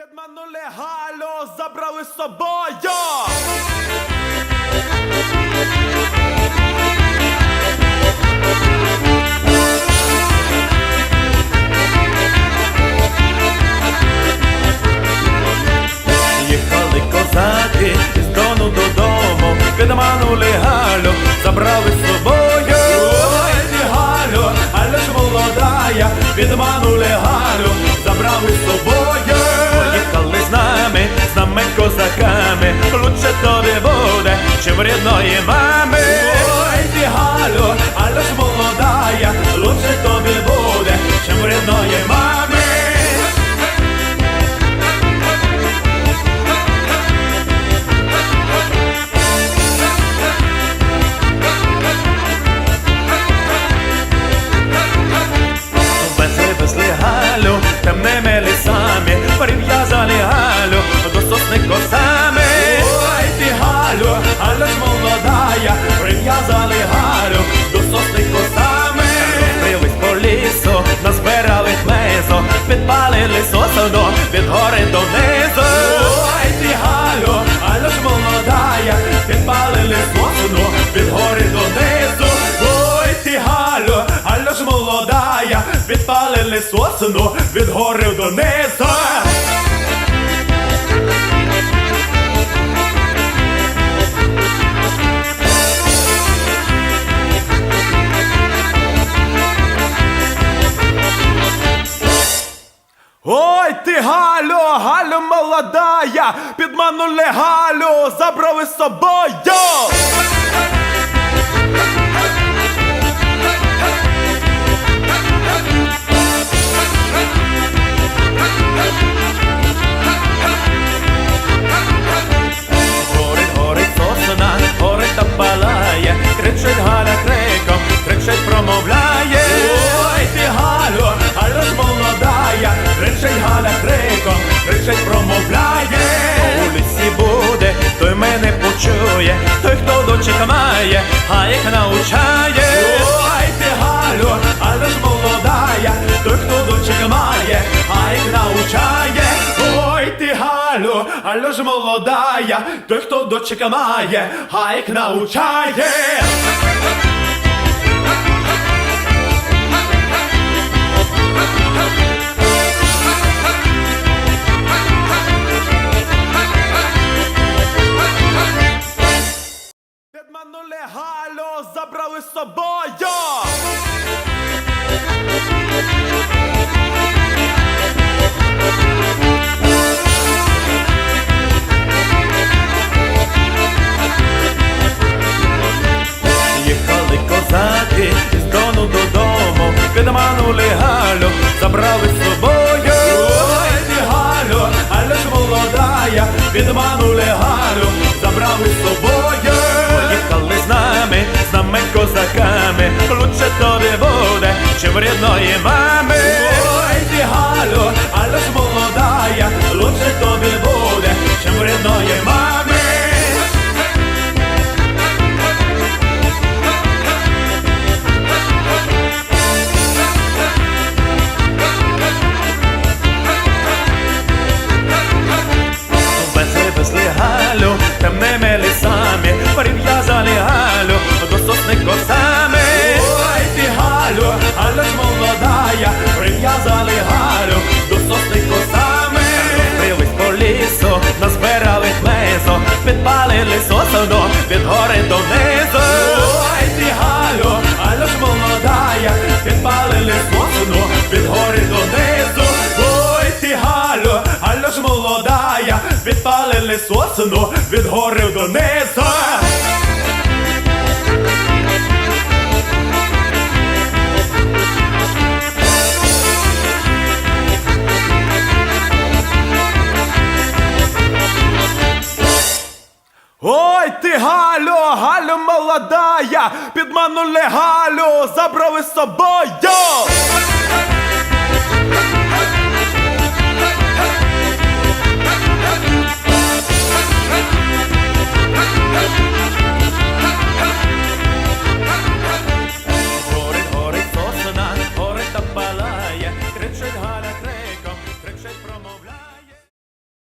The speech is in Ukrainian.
Підманули Галю, забрали з собою. Їхали козаки із дону додому, підманули Галю, забрали з собою. Ой, Галю, але ж молодая, підманули Галю, козаками, лучше тобі буде, чим рідної мами. Ой, ти підпалили сосну від гори донизу. Ой, ти Галю, але ж молодая, підпалили сосну від гори донизу. Ой, ти Галю, Галю молодая, підманули Галю, забрали з собою. Дочек має, а їх навчає. Ой, ти Галю, але ж молодая, той, хто дочек має, а їх навчає. Ой, ти Галю, але ж молодая, той, хто дочек має, а їх собою. Їхали козаки із дону додому, підманули Галю, забрали з собою. Ой, ти Галю, але ж молодая, підманули Галю, забрали з собою. Козаками, лучше тобі буде, чим рідної мами. Ой, ти Галю, підпалили сосну від гори донизу. Ой, ти Галю, але ж молодая, підпалили сосну від гори донизу. Ой, ти Галю, але ж молодая, підпалили сосну від гори донизу. Ой, ти Галю, Галю молодая, підманули Галю, забрали з собою.